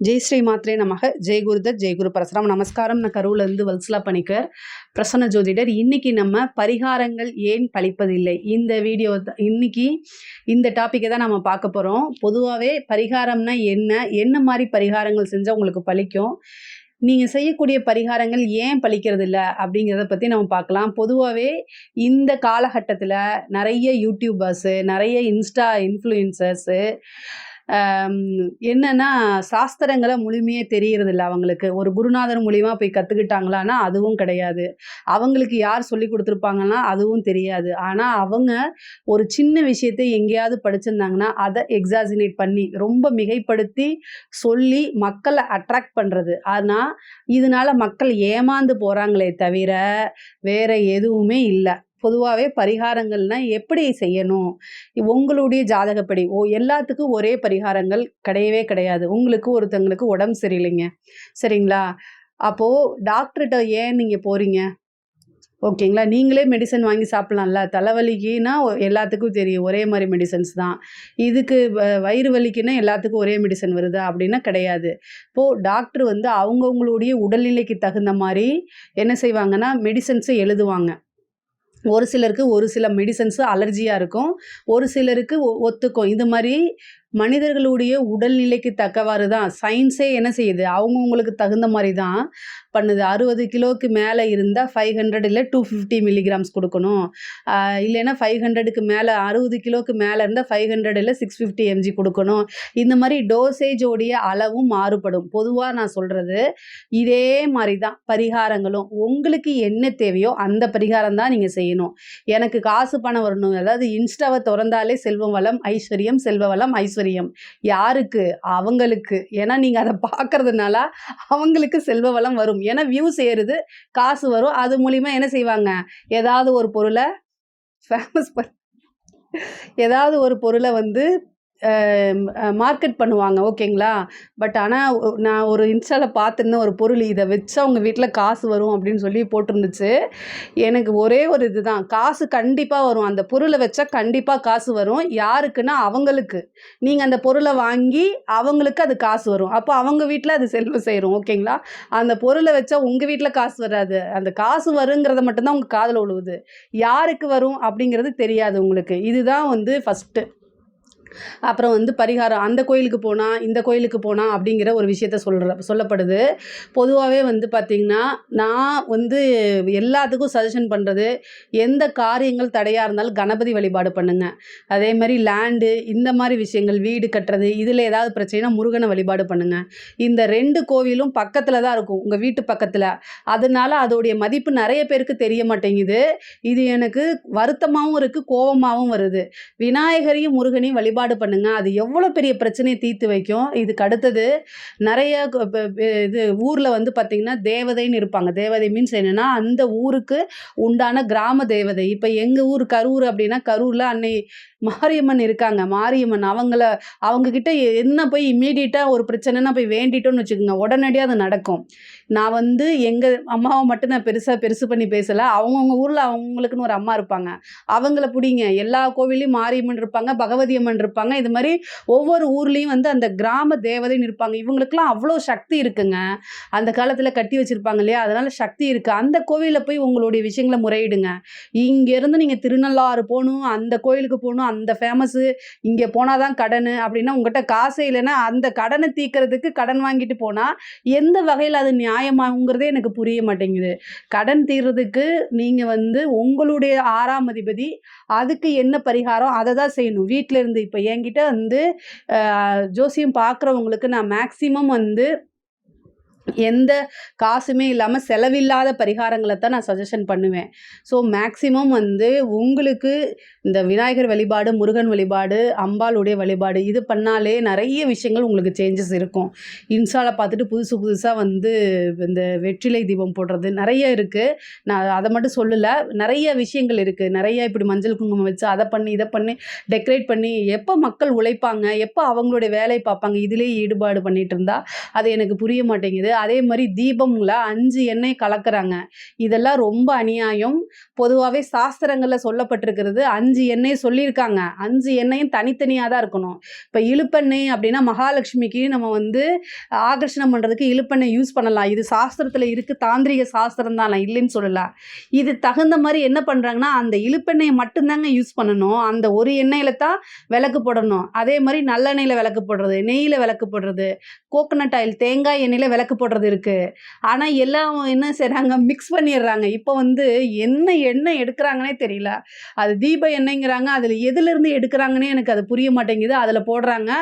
ஜெய் ஸ்ரீ மாத்ரே நமக. ஜெய் குருதத் ஜெய் குரு பரசுராம். நமஸ்காரம். நான் கருவிலேருந்து வல்சலா பணிக்கர் பிரசன்ன ஜோதிடர். இன்னைக்கு நம்ம பரிகாரங்கள் ஏன் பழிப்பதில்லை? இந்த வீடியோ இன்னைக்கு இந்த டாப்பிக்கை தான் நம்ம பார்க்க போகிறோம் பொதுவாகவே பரிகாரம்னா என்ன? என்ன மாதிரி பரிகாரங்கள் செஞ்சால் உங்களுக்கு பழிக்கும்? நீங்கள் செய்யக்கூடிய பரிகாரங்கள் ஏன் பழிக்கிறது இல்லை அப்படிங்கிறத பற்றி நம்ம பார்க்கலாம். பொதுவாகவே இந்த காலகட்டத்தில் நிறைய யூடியூபர்ஸு நிறைய இன்ஸ்டா இன்ஃப்ளூயன்சர்ஸு என்னன்னா சாஸ்திரங்களை முழுமையே தெரியறது இல்லை அவங்களுக்கு. ஒரு குருநாதர் மூலியமா போய் கற்றுக்கிட்டாங்களான்னா அதுவும் கிடையாது. அவங்களுக்கு யார் சொல்லி கொடுத்துருப்பாங்கன்னா அதுவும் தெரியாது. ஆனால் அவங்க ஒரு சின்ன விஷயத்தை எங்கேயாவது படிச்சிருந்தாங்கன்னா அதை எக்ஸாசினேட் பண்ணி ரொம்ப மிகைப்படுத்தி சொல்லி மக்களை அட்ராக்ட் பண்ணுறது ஆனால் இதனால மக்கள் ஏமாந்து போகிறாங்களே தவிர வேற எதுவுமே இல்லை. பொதுவாகவே பரிகாரங்கள்னா எப்படி செய்யணும்? உங்களுடைய ஜாதகப்படி. ஓ எல்லாத்துக்கும் ஒரே பரிகாரங்கள் கிடையவே கிடையாது. உங்களுக்கு ஒருத்தங்களுக்கு உடம்பு சரியில்லைங்க. சரிங்களா? அப்போது டாக்டர்கிட்ட ஏன் நீங்கள் போகிறீங்க ஓகேங்களா? நீங்களே மெடிசன் வாங்கி சாப்பிட்லாம்ல. தலைவலிக்குன்னா எல்லாத்துக்கும் தெரியும். ஒரே மாதிரி மெடிசன்ஸ் தான். இதுக்கு வ- வயிறு வலிக்குன்னா எல்லாத்துக்கும் ஒரே மெடிசன் வருதா? அப்படின்னா கிடையாது. இப்போது டாக்டர் வந்து அவங்கவுங்களுடைய உடல்நிலைக்கு தகுந்த மாதிரி என்ன செய்வாங்கன்னா மெடிசன்ஸை எழுதுவாங்க. ஒரு சிலருக்கு ஒரு சில மெடிசன்ஸு அலர்ஜியாக இருக்கும். ஒரு சிலருக்கு ஒ- ஒத்துக்கும். இது மாதிரி மனிதர்களுடைய உடல்நிலைக்கு தக்கவாறு தான் சயின்ஸே என்ன செய்யுது? அவங்கவுங்களுக்கு தகுந்த மாதிரி தான் பண்ணுது. அறுபது கிலோவுக்கு மேலே இருந்தால் ஃபைவ் ஹண்ட்ரட் இல்லை டூ ஃபிஃப்டி மில்லிகிராம்ஸ் கொடுக்கணும். இல்லைன்னா ஃபைவ் ஹண்ட்ரடுக்கு மேலே அறுபது கிலோவுக்கு மேலே இருந்தால் ஃபைவ் ஹண்ட்ரட் இல்லை சிக்ஸ் ஃபிஃப்டி எம்ஜி கொடுக்கணும். இந்த மாதிரி டோசேஜோடைய அளவும் மாறுபடும். பொதுவாக நான் சொல்கிறது இதே மாதிரி தான் பரிகாரங்களும். உங்களுக்கு என்ன தேவையோ அந்த பரிகாரம் தான் நீங்கள் செய்யணும். எனக்கு காசு பணம் வரணும். அதாவது இன்ஸ்டாவை திறந்தாலே செல்வம் வளம் ஐஸ்வர்யம் செல்வ வளம் ஐஸ் ஐஸ்வர்யம். யாருக்கு? அவங்களுக்கு. ஏன்னா நீங்கள் அதை பார்க்கறதுனால அவங்களுக்கு செல்வ வளம் வரும். ஏன்னா வியூஸ் ஏறுது காசு வரும். அது மூலிமா என்ன செய்வாங்க? ஏதாவது ஒரு பொருளை ஃபேமஸ் பண்ண ஏதாவது ஒரு பொருளை வந்து மார்க்கெட் பண்ணுவாங்க ஓகேங்களா? பட் ஆனால் நான் ஒரு இன்ஸ்டாவில் பார்த்துருந்தேன் ஒரு பொருள் இதை வச்சு அவங்க வீட்டில் காசு வரும் அப்படின்னு சொல்லி போட்டிருந்துச்சு. எனக்கு ஒரே ஒரு இதுதான் காசு கண்டிப்பாக வரும். அந்த பொருளை வச்சா கண்டிப்பாக காசு வரும். யாருக்குன்னா அவங்களுக்கு. நீங்கள் அந்த பொருளை வாங்கி அவங்களுக்கு அது காசு வரும். அப்போ அவங்க வீட்டில் அது செல்வம் செய்கிறோம் ஓகேங்களா? அந்த பொருளை வச்சா உங்கள் வீட்டில் காசு வராது. அந்த காசு வருங்கிறத மட்டும்தான் உங்கள் காதில் உழுவுது. யாருக்கு வரும் அப்படிங்கிறது தெரியாது உங்களுக்கு. இதுதான் வந்து ஃபஸ்ட்டு அப்புறம் வந்து பரிகாரம் அந்த கோயிலுக்கு போனால் இந்த கோயிலுக்கு போனால் அப்படிங்கிற ஒரு விஷயத்த சொல்கிற சொல்லப்படுது. பொதுவாகவே வந்து பார்த்திங்கன்னா நான் வந்து எல்லாத்துக்கும் சஜஷன் பண்ணுறது எந்த காரியங்கள் தடையாக இருந்தாலும் கணபதி வழிபாடு பண்ணுங்கள் அதே மாதிரி லேண்டு இந்த மாதிரி விஷயங்கள் வீடு கட்டுறது இதில் ஏதாவது பிரச்சனைனா முருகனை வழிபாடு பண்ணுங்கள் இந்த ரெண்டு கோவிலும் பக்கத்தில் தான் இருக்கும் உங்கள் வீட்டு பக்கத்தில். அதனால அதோடைய மதிப்பு நிறைய பேருக்கு தெரிய மாட்டேங்குது. இது எனக்கு வருத்தமாகவும் இருக்குது கோபமாகவும் வருது. விநாயகரையும் முருகனையும் வழிபாடு பண்ணுங்க. அது எவ்வளோ பெரிய பிரச்சனையை தீர்த்து வைக்கும். இதுக்கு அடுத்தது நிறைய இது ஊரில் வந்து பார்த்திங்கன்னா தேவதைன்னு இருப்பாங்க. தேவதை மீன்ஸ் என்னென்னா அந்த ஊருக்கு உண்டான கிராம தேவதை. இப்போ எங்கள் ஊர் கரூர் அப்படின்னா கரூரில் அன்னை மாரியம்மன் இருக்காங்க. மாரியம்மன் அவங்கள அவங்கக்கிட்ட என்ன போய் இம்மீடியட்டாக ஒரு பிரச்சனைனா போய் வேண்டிட்டோன்னு வச்சுக்கோங்க. உடனடியாக அது நடக்கும். நான் வந்து எங்கள் அம்மாவை மட்டும் நான் பெருசாக பெருசு பண்ணி பேசலை. அவங்கவுங்க ஊரில் அவங்களுக்குன்னு ஒரு அம்மா இருப்பாங்க. அவங்கள பிடிங்க. எல்லா கோவிலையும் மாரியம்மன் இருப்பாங்க. பகவதி அம்மன் இருப்பாங்க. இது மாதிரி ஒவ்வொரு ஊர்லேயும் வந்து அந்த கிராம தேவதைன்னு இருப்பாங்க. இவங்களுக்குலாம் அவ்வளோ சக்தி இருக்குங்க. அந்த காலத்தில் கட்டி வச்சுருப்பாங்க இல்லையா? அதனால் சக்தி இருக்குது அந்த கோவிலில் போய் உங்களுடைய விஷயங்களை முறையிடுங்க. இங்கேருந்து நீங்கள் திருநள்ளாறு போகணும் அந்த கோயிலுக்கு போகணும் அந்த ஃபேமஸ்ஸு இங்கே போனால் தான் கடன் அப்படின்னா உங்கள்கிட்ட காசு இல்லைன்னா அந்த கடனை தீர்க்கறதுக்கு கடன் வாங்கிட்டு போனால் எந்த வகையில் அது நியாயமாகுங்கிறதே எனக்கு புரிய மாட்டேங்குது. கடன் தீர்றதுக்கு நீங்கள் வந்து உங்களுடைய ஆறாம் அதிபதி அதுக்கு என்ன பரிகாரம் அதை தான் செய்யணும். வீட்டில் இருந்து இப்போ என்கிட்ட வந்து ஜோசியம் பார்க்குறவங்களுக்கு நான் மேக்ஸிமம் வந்து எந்த காசுமே இல்லாமல் செலவில்லாத பரிகாரங்களை தான் நான் சஜஷன் பண்ணுவேன். ஸோ மேக்ஸிமம் வந்து உங்களுக்கு இந்த விநாயகர் வழிபாடு முருகன் வழிபாடு அம்பாளுடைய வழிபாடு இது பண்ணாலே நிறைய விஷயங்கள் உங்களுக்கு சேஞ்சஸ் இருக்கும். இன்ஸ்டாவில் பார்த்துட்டு புதுசு புதுசாக வந்து இந்த வெற்றிலை தீபம் போடுறது நிறைய இருக்குது நான் அதை மட்டும் சொல்லலை நிறைய விஷயங்கள் இருக்குது நிறைய இப்படி மஞ்சள் குங்குமம் வச்சு அதை பண்ணி இதை பண்ணி டெக்கரேட் பண்ணி எப்போ மக்கள் உழைப்பாங்க எப்போ அவங்களுடைய வேலையை பார்ப்பாங்க இதிலே ஈடுபாடு பண்ணிகிட்டு இருந்தால் அது எனக்கு புரிய மாட்டேங்குது. அதே மாதிரி தீபம்ல அஞ்சு எண்ணெய் கலக்குறாங்க. இதெல்லாம் ரொம்ப அநியாயம். பொதுவாகவே சாஸ்திரங்களில் சொல்லப்பட்டிருக்கிறது அஞ்சு எண்ணெய் சொல்லியிருக்காங்க. அஞ்சு எண்ணெயும் தனித்தனியாக தான் இருக்கணும். இப்போ இழுப்பெண்ணெய் அப்படின்னா மகாலட்சுமிக்கு நம்ம வந்து ஆகர்ஷணம் பண்ணுறதுக்கு இழுப்பெண்ணெய் யூஸ் பண்ணலாம். இது சாஸ்திரத்தில் இருக்குது தாந்திரிக சாஸ்திரம் தான் நான் இல்லைன்னு சொல்லலாம் இது தகுந்த மாதிரி என்ன பண்ணுறாங்கன்னா அந்த இழுப்பெண்ணெயை மட்டும்தாங்க யூஸ் பண்ணணும். அந்த ஒரு எண்ணெயில் தான் விளக்கு போடணும். அதே மாதிரி நல்லெண்ணெயில் விளக்கு போடுறது நெய்யில் விளக்கு போடுறது கோகோனட் ஆயில் தேங்காய் எண்ணெயில் விளக்கு போடுறது போடுறது இருக்குது ஆனால் எல்லாம் என்ன செய்கிறாங்க மிக்ஸ் பண்ணிடுறாங்க. இப்போ வந்து என்ன எண்ணெய் எடுக்கிறாங்கன்னே தெரியல. அது தீப எண்ணெய்ங்கிறாங்க. அதில் எதுலேருந்து எடுக்கிறாங்கன்னே எனக்கு அது புரிய மாட்டேங்குது. அதில் போடுறாங்க.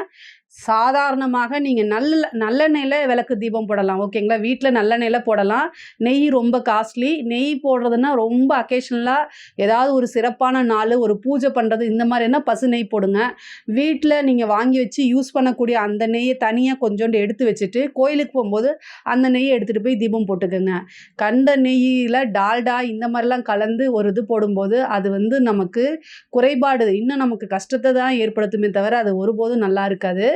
சாதாரணமாக நீங்கள் நல்ல நல்லெண்ணெயில் விளக்கு தீபம் போடலாம் ஓகேங்களா? வீட்டில் நல்லெண்ணெயில் போடலாம். நெய் ரொம்ப காஸ்ட்லி நெய் போடுறதுன்னா ரொம்ப அக்கேஷனலாக ஏதாவது ஒரு சிறப்பான நாள் ஒரு பூஜை பண்ணுறது இந்த மாதிரினா பசு நெய் போடுங்க. வீட்டில் நீங்கள் வாங்கி வச்சு யூஸ் பண்ணக்கூடிய அந்த நெய்யை தனியாக கொஞ்சோண்டு எடுத்து வச்சுட்டு கோயிலுக்கு போகும்போது அந்த நெய்யை எடுத்துகிட்டு போய் தீபம் போட்டுக்கோங்க. கண்ட நெய்யில் டால்டா இந்த மாதிரிலாம் கலந்து ஒரு இது போடும்போது அது வந்து நமக்கு குறைபாடு இன்னும் நமக்கு கஷ்டத்தை தான் ஏற்படுத்துமே தவிர அது ஒருபோதும் நல்லா இருக்காது.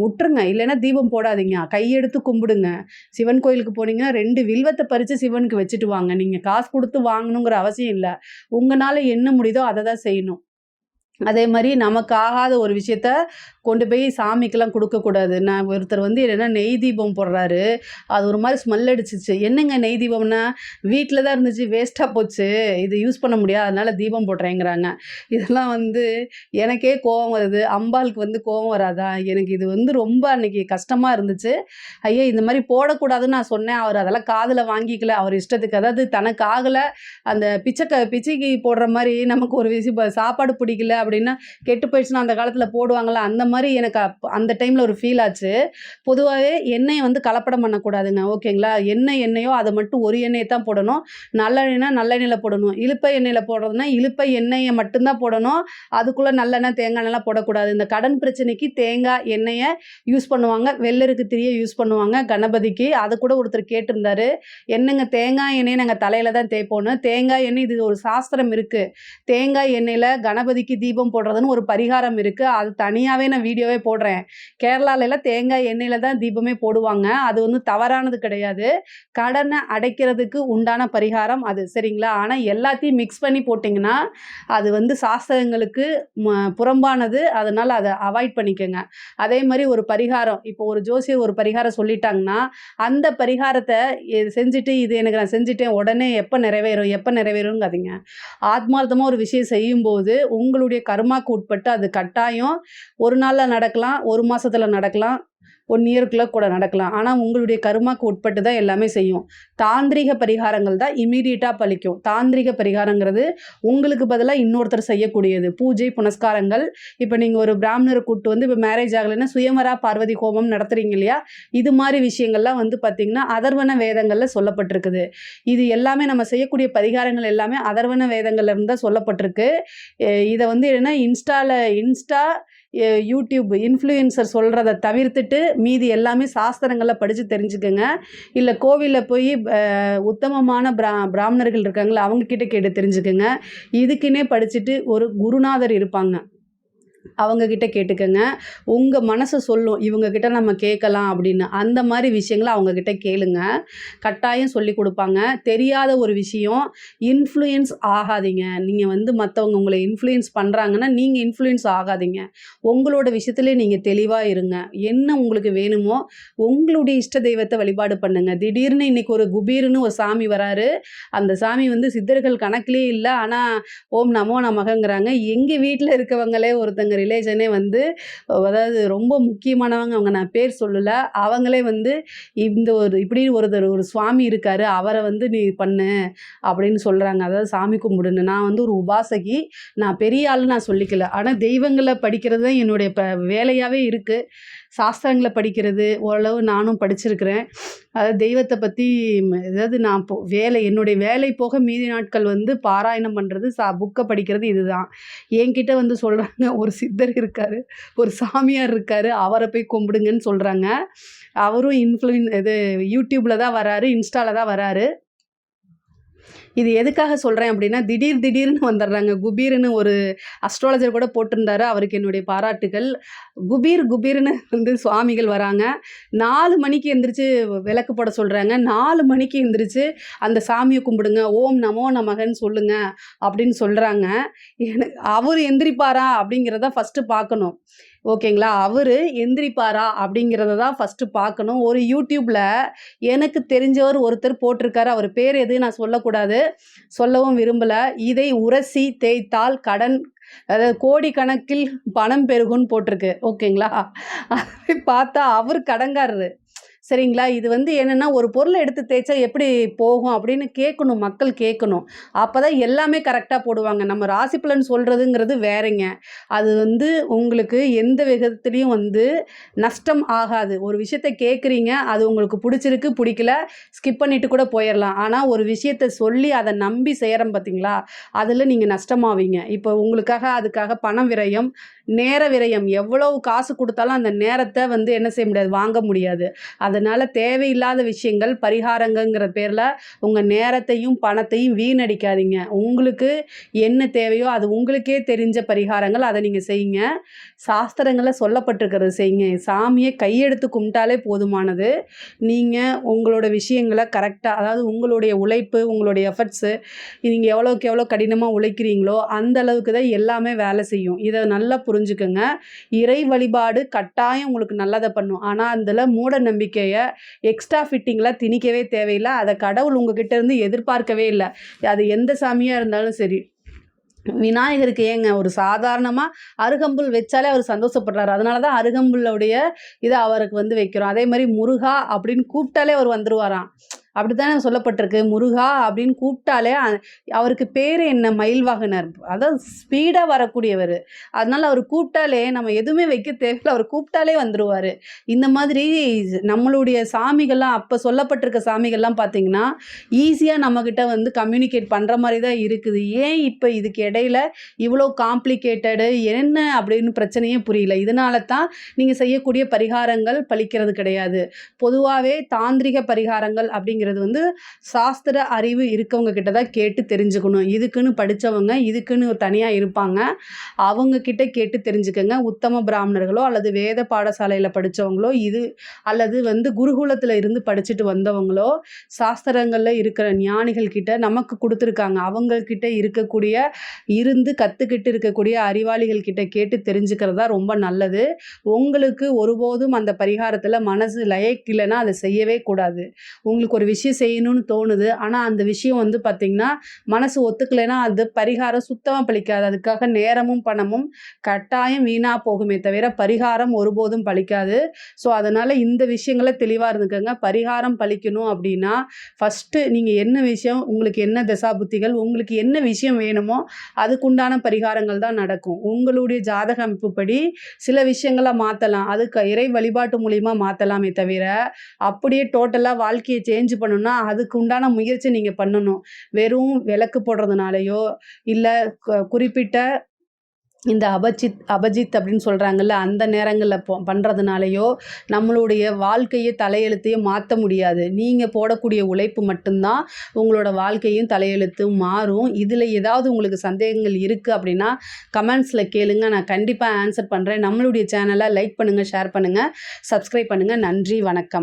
முட்டுருங்க இல்லைன்னா தீபம் போடாதீங்க. கையெடுத்து கும்பிடுங்க. சிவன் கோயிலுக்கு போனீங்கன்னா ரெண்டு வில்வத்தை பறித்து சிவனுக்கு வச்சுட்டு வாங்க. நீங்கள் காசு கொடுத்து வாங்கணுங்கிற அவசியம் இல்லை. உங்களால் என்ன முடியுதோ அதை தான் செய்யணும். அதே மாதிரி நமக்கு ஆகாத ஒரு விஷயத்த கொண்டு போய் சாமிக்கெல்லாம் கொடுக்கக்கூடாது. நான் ஒருத்தர் வந்து என்னென்னா நெய் தீபம் போடுறாரு. அது ஒரு மாதிரி ஸ்மெல் அடிச்சிச்சு. என்னங்க நெய் தீபம்னா? வீட்டில் தான் இருந்துச்சு வேஸ்ட்டாக போச்சு. இது யூஸ் பண்ண முடியாது அதனால் தீபம் போடுறேங்கிறாங்க. இதெல்லாம் வந்து எனக்கே கோவம் வருது. அம்பாளுக்கு வந்து கோவம் வராதா? எனக்கு இது வந்து ரொம்ப அன்னைக்கு கஷ்டமாக இருந்துச்சு. ஐயா இந்த மாதிரி போடக்கூடாதுன்னு நான் சொன்னேன். அவர் அதெல்லாம் காதில் வாங்கிக்கல. அவர் இஷ்டத்துக்கு அதாவது தனக்கு ஆகலை. அந்த பிச்சைக்க பிச்சைக்கு போடுற மாதிரி நமக்கு ஒரு விஷயம் சாப்பாடு பிடிக்கல அப்படின்னா கெட்டு போயிடுச்சுன்னா அந்த காலத்தில் போடுவாங்களா அந்த மாதிரி எனக்கு அப்ப அந்த டைமில் ஒரு ஃபீல் ஆச்சு. பொதுவாகவே எண்ணெயை வந்து கலப்படம் பண்ணக்கூடாதுங்க ஓகேங்களா? என்ன எண்ணெயோ அதை மட்டும் ஒரு எண்ணெயை தான் போடணும். நல்லெண்ணெய்னா நல்லெண்ணெயில் போடணும். இழுப்பை எண்ணெயில் போடுறதுனா இழுப்பை எண்ணெயை மட்டும்தான் போடணும். அதுக்குள்ளே நல்லெண்ணெய் தேங்காய் எண்ணெய்லாம் போடக்கூடாது. இந்த கடன் பிரச்சனைக்கு தேங்காய் எண்ணெயை யூஸ் பண்ணுவாங்க. வெள்ளருக்கு திரியை யூஸ் பண்ணுவாங்க. கணபதிக்கு. அதை கூட ஒருத்தர் கேட்டிருந்தாரு. என்னங்க தேங்காய் எண்ணெயை நாங்கள் தலையில் தான் தேய்ப்போன்னு தேங்காய் எண்ணெய் இது ஒரு சாஸ்திரம் இருக்குது தேங்காய் எண்ணெயில் கணபதிக்கு தீபம் தீபம் போடுறதுன்னு ஒரு பரிகாரம் இருக்குது அது தனியாகவே நான் வீடியோவே போடுறேன். கேரளாலெல்லாம் தேங்காய் எண்ணெயில் தான் தீபமே போடுவாங்க. அது வந்து தவறானது கிடையாது. கடனை அடைக்கிறதுக்கு உண்டான பரிகாரம் அது சரிங்களா? ஆனால் எல்லாத்தையும் மிக்ஸ் பண்ணி போட்டிங்கன்னா அது வந்து சாஸ்திரங்களுக்கு ம- புறம்பானது. அதனால் அதை அவாய்ட் பண்ணிக்கோங்க. அதே மாதிரி ஒரு பரிகாரம் இப்போ ஒரு ஜோசியர் ஒரு பரிகாரம் சொல்லிட்டாங்கன்னா அந்த பரிகாரத்தை இது செஞ்சுட்டு இது எனக்கு நான் செஞ்சுட்டேன் உடனே எப்போ நிறைவேறும் எப்போ நிறைவேறுங்காதீங்க ஆத்மார்த்தமாக ஒரு விஷயம் செய்யும்போது உங்களுடைய கர்மாக்கு உட்பட்டு அது கட்டாயம். ஒரு நாளில் நடக்கலாம் ஒரு மாதத்துல நடக்கலாம். ஒன் இயருக்குள்ளே கூட நடக்கலாம். ஆனால் உங்களுடைய கருமாக்கு உட்பட்டு தான் எல்லாமே செய்யும். தாந்திரிக பரிகாரங்கள் தான் இமீடியட்டாக பலிக்கும் தாந்திரிக பரிகாரங்கிறது உங்களுக்கு பதிலாக இன்னொருத்தர் செய்யக்கூடியது. பூஜை புனஸ்காரங்கள். இப்போ நீங்கள் ஒரு பிராமணரை கூப்பிட்டு வந்து இப்போ மேரேஜ் ஆகலைன்னா சுயமரா பார்வதி ஹோமம் நடத்துறீங்க இல்லையா? இது மாதிரி விஷயங்கள்லாம் வந்து பார்த்திங்கன்னா அதர்வன வேதங்களில் சொல்லப்பட்டிருக்குது. இது எல்லாமே நம்ம செய்யக்கூடிய பரிகாரங்கள் எல்லாமே அதர்வன வேதங்கள்லேருந்து தான் சொல்லப்பட்டிருக்கு. இதை வந்து என்னென்னா இன்ஸ்டாவில் இன்ஸ்டா யூடியூப் இன்ஃப்ளூயன்சர் சொல்கிறத தவிர்த்துட்டு மீதி எல்லாமே சாஸ்திரங்களில் படித்து தெரிஞ்சுக்கோங்க. இல்லை கோவிலில் போய் உத்தமமான பிரா பிராமணர்கள் இருக்காங்களா அவங்கக்கிட்ட கேட்டு தெரிஞ்சுக்கோங்க. இதுக்குன்னே படிச்சுட்டு ஒரு குருநாதர் இருப்பாங்க. அவங்க கிட்ட கேட்டுக்கோங்க. உங்கள் மனசு சொல்லும் இவங்கக்கிட்ட நம்ம கேட்கலாம் அப்படின்னு. அந்த மாதிரி விஷயங்களை அவங்கக்கிட்ட கேளுங்க. கட்டாயம் சொல்லி கொடுப்பாங்க. தெரியாத ஒரு விஷயம் இன்ஃப்ளூயன்ஸ் ஆகாதீங்க. நீங்கள் வந்து மற்றவங்க உங்களை இன்ஃப்ளூயன்ஸ் பண்ணுறாங்கன்னா நீங்கள் இன்ஃப்ளூயன்ஸ் ஆகாதீங்க. உங்களோட விஷயத்துலேயே நீங்கள் தெளிவாக இருங்க. என்ன உங்களுக்கு வேணுமோ உங்களுடைய இஷ்ட தெய்வத்தை வழிபாடு பண்ணுங்கள் திடீர்னு இன்றைக்கி ஒரு குபீர்னு ஒரு சாமி வராரு. அந்த சாமி வந்து சித்தர்கள் கணக்கிலே இல்லை. ஆனால் ஓம் நமோ நமகங்கிறாங்க எங்கள் வீட்டில் இருக்கவங்களே ஒருத்தங்க ரிலேஷனே வந்து அதாவது ரொம்ப முக்கியமானவங்க அவங்க. நான் பேர் சொல்லலை. அவங்களே வந்து இந்த ஒரு இப்படி ஒருத்தர் ஒரு சுவாமி இருக்காரு அவரை வந்து நீ பண்ணு அப்படின்னு சொல்கிறாங்க அதாவது சாமி கும்பிடுன்னு. நான் வந்து ஒரு உபாசகி. நான் பெரிய ஆள் நான் சொல்லிக்கல. ஆனால் தெய்வங்களை படிக்கிறது தான் என்னுடைய ப வேலையாகவே இருக்குது சாஸ்திரங்களை படிக்கிறது ஓரளவு நானும் படிச்சிருக்கிறேன். அதாவது தெய்வத்தை பற்றி அதாவது நான் இப்போ வேலை என்னுடைய வேலை போக மீதி நாட்கள் வந்து பாராயணம் பண்ணுறது சா புக்கை படிக்கிறது இதுதான். என்கிட்ட வந்து சொல்கிறாங்க ஒரு சித்தர் இருக்கார் ஒரு சாமியார் இருக்கார் அவரை போய் கும்பிடுங்கன்னு சொல்கிறாங்க அவரும் இன்ஃப்ளூயன் இது யூடியூப்பில் தான் வராரு இன்ஸ்டாவில் தான் வராரு. இது எதுக்காக சொல்கிறேன் அப்படின்னா திடீர் திடீர்னு வந்துடுறாங்க. குபீர்னு ஒரு அஸ்ட்ராலஜர் கூட போட்டிருந்தாரு. அவருக்கு என்னுடைய பாராட்டுகள் குபீர் குபீர்னு வந்து சுவாமிகள் வராங்க. நாலு மணிக்கு எந்திரிச்சு விளக்கு போட சொல்கிறாங்க நாலு மணிக்கு எந்திரிச்சு அந்த சாமியை கும்பிடுங்க. ஓம் நமோ நமகன்னு சொல்லுங்க அப்படின்னு சொல்கிறாங்க எனக்கு அவர் எந்திரிப்பாரா அப்படிங்கிறத ஃபஸ்ட்டு பார்க்கணும். ஓகேங்களா? அவர் எந்திரிப்பாரா அப்படிங்கிறத தான் ஃபஸ்ட்டு பார்க்கணும். ஒரு யூடியூப்பில் எனக்கு தெரிஞ்சவர் ஒருத்தர் போட்டிருக்காரு. அவர் பேர் எது நான் சொல்லக்கூடாது. சொல்லவும் விரும்பலை. இதை உரசி தேய்த்தால் கடன் அதாவது கோடிக்கணக்கில் பணம் பெருகுன்னு போட்டிருக்கு. ஓகேங்களா? அதை பார்த்தா அவர் கடங்காரரு சரிங்களா? இது வந்து என்னென்னா ஒரு பொருளை எடுத்து தேய்ச்சா எப்படி போகும் அப்படின்னு கேட்கணும் மக்கள் கேட்கணும். அப்போ தான் எல்லாமே கரெக்டாக போடுவாங்க. நம்ம ராசி பலன் சொல்கிறதுங்கிறது வேறங்க. அது வந்து உங்களுக்கு எந்த விதத்துலேயும் வந்து நஷ்டம் ஆகாது. ஒரு விஷயத்த கேட்குறீங்க அது உங்களுக்கு பிடிச்சிருக்கு பிடிக்கல ஸ்கிப் பண்ணிட்டு கூட போயிடலாம் ஆனால் ஒரு விஷயத்த சொல்லி அதை நம்பி செய்கிறோம் பார்த்தீங்களா அதில் நீங்கள் நஷ்டமாவீங்க. இப்போ உங்களுக்காக அதுக்காக பணம் விரயம் நேர விரயம் எவ்வளவு காசு கொடுத்தாலும் அந்த நேரத்தை வந்து என்ன செய்ய முடியாது? வாங்க முடியாது. அதை அதனால் தேவையில்லாத விஷயங்கள் பரிகாரங்கிற பேரில் உங்கள் நேரத்தையும் பணத்தையும் வீணடிக்காதீங்க. உங்களுக்கு என்ன தேவையோ அது உங்களுக்கே தெரிஞ்ச பரிகாரங்கள் அதை நீங்கள் செய்யுங்க. சாஸ்திரங்களில் சொல்லப்பட்டிருக்கிறது செய்யுங்க. சாமியை கையெடுத்து கும்பிட்டாலே போதுமானது. நீங்கள் உங்களோட விஷயங்களை கரெக்டாக அதாவது உங்களுடைய உழைப்பு உங்களுடைய எஃபர்ட்ஸு நீங்கள் எவ்வளோக்கு எவ்வளோ கடினமாக உழைக்கிறீங்களோ அந்த அளவுக்கு தான் எல்லாமே வேலை செய்யும். இதை நல்லா புரிஞ்சுக்கோங்க. இறை வழிபாடு கட்டாயம் உங்களுக்கு நல்லதை பண்ணும். ஆனால் அதில் மூட நம்பிக்கை நம்பிக்கையை எக்ஸ்ட்ரா ஃபிட்டிங்லாம் திணிக்கவே தேவையில்லை. அதை கடவுள் உங்ககிட்ட இருந்து எதிர்பார்க்கவே இல்லை. அது எந்த சாமியாக இருந்தாலும் சரி. விநாயகருக்கு ஏங்க ஒரு சாதாரணமாக அருகம்புல் வச்சாலே அவர் சந்தோஷப்படுறாரு. அதனால தான் அருகம்புல்லுடைய இதை அவருக்கு வந்து வைக்கிறோம். அதே மாதிரி முருகா அப்படின்னு கூப்பிட்டாலே அவர் வந்துருவாராம் சொல்லப்பட்டிருக்கு. முருகா அப்படின்னு கூப்பிட்டாலே அவருக்கு பேர் என்ன? மயில்வாகனர். அதான் ஸ்பீடாக வரக்கூடியவர். அதனால் அவர் கூப்பிட்டாலே நம்ம எதுவுமே வைக்க தேவையில்லை. அவர் கூப்பிட்டாலே வந்துடுவார் இந்த மாதிரி நம்மளுடைய சாமிகள்லாம் அப்போ சொல்லப்பட்டிருக்க சாமிகள்லாம் பார்த்திங்கன்னா ஈஸியாக நம்மக்கிட்ட வந்து கம்யூனிகேட் பண்ணுற மாதிரி தான் இருக்குது. ஏன் இப்போ இதுக்கு இடையில இவ்வளோ காம்ப்ளிகேட்டடு என்ன அப்படின்னு பிரச்சனையே புரியல. இதனால தான் நீங்கள் செய்யக்கூடிய பரிகாரங்கள் பழிக்கிறது கிடையாது. பொதுவாகவே தாந்திரிக பரிகாரங்கள் அப்படிங்கிற அப்படிங்கிறது வந்து சாஸ்திர அறிவு இருக்கவங்க கிட்ட தான் கேட்டு தெரிஞ்சுக்கணும். இதுக்குன்னு படித்தவங்க இதுக்குன்னு தனியாக இருப்பாங்க. அவங்க கிட்ட கேட்டு தெரிஞ்சுக்கோங்க. உத்தம பிராமணர்களோ அல்லது வேத பாடசாலையில் படித்தவங்களோ இது அல்லது வந்து குருகுலத்தில் இருந்து படிச்சுட்டு வந்தவங்களோ சாஸ்திரங்களில் இருக்கிற ஞானிகள் கிட்ட நமக்கு கொடுத்துருக்காங்க. அவங்கக்கிட்ட இருக்கக்கூடிய இருந்து கற்றுக்கிட்டு இருக்கக்கூடிய அறிவாளிகள் கிட்ட கேட்டு தெரிஞ்சுக்கிறது தான் ரொம்ப நல்லது. உங்களுக்கு ஒருபோதும் அந்த பரிகாரத்தில் மனசு லயக்கில்லைன்னா அதை செய்யவே கூடாது. உங்களுக்கு ஒரு விஷயம் விஷயம் செய்யணும்னு தோணுது. ஆனால் அந்த விஷயம் வந்து பார்த்திங்கன்னா மனசு ஒத்துக்கலைன்னா அது பரிகாரம் சுத்தமாக பழிக்காது. அதுக்காக நேரமும் பணமும் கட்டாயம் வீணாக போகுமே தவிர பரிகாரம் ஒருபோதும் பழிக்காது. ஸோ அதனால் இந்த விஷயங்கள தெளிவாக இருந்துக்கோங்க. பரிகாரம் பழிக்கணும் அப்படின்னா ஃபஸ்ட்டு நீங்கள் என்ன விஷயம் உங்களுக்கு என்ன தசா புத்திகள் உங்களுக்கு என்ன விஷயம் வேணுமோ அதுக்குண்டான பரிகாரங்கள் தான் நடக்கும். உங்களுடைய ஜாதக அமைப்புப்படி சில விஷயங்களை மாற்றலாம் அதுக்கு இறை வழிபாட்டு மூலிமா மாற்றலாமே தவிர அப்படியே டோட்டலாக வாழ்க்கையை சேஞ்ச் பண்ணணும்னா அதுக்கு உண்டான முயற்சி நீங்கள் பண்ணணும். வெறும் விளக்கு போடுறதுனாலையோ இல்லை குறிப்பிட்ட இந்த அபஜித் அபஜித் அப்படின்னு சொல்கிறாங்கல்ல அந்த நேரங்களில் போ பண்ணுறதுனாலையோ நம்மளுடைய வாழ்க்கையை தலையெழுத்தையும் மாற்ற முடியாது. நீங்கள் போடக்கூடிய உழைப்பு மட்டும்தான் உங்களோட வாழ்க்கையும் தலையெழுத்தும் மாறும். இதில் ஏதாவது உங்களுக்கு சந்தேகங்கள் இருக்குது அப்படின்னா கமெண்ட்ஸில் கேளுங்க. நான் கண்டிப்பாக ஆன்சர் பண்ணுறேன் நம்மளுடைய சேனலை லைக் பண்ணுங்கள் ஷேர் பண்ணுங்கள் சப்ஸ்கிரைப் பண்ணுங்கள் நன்றி வணக்கம்.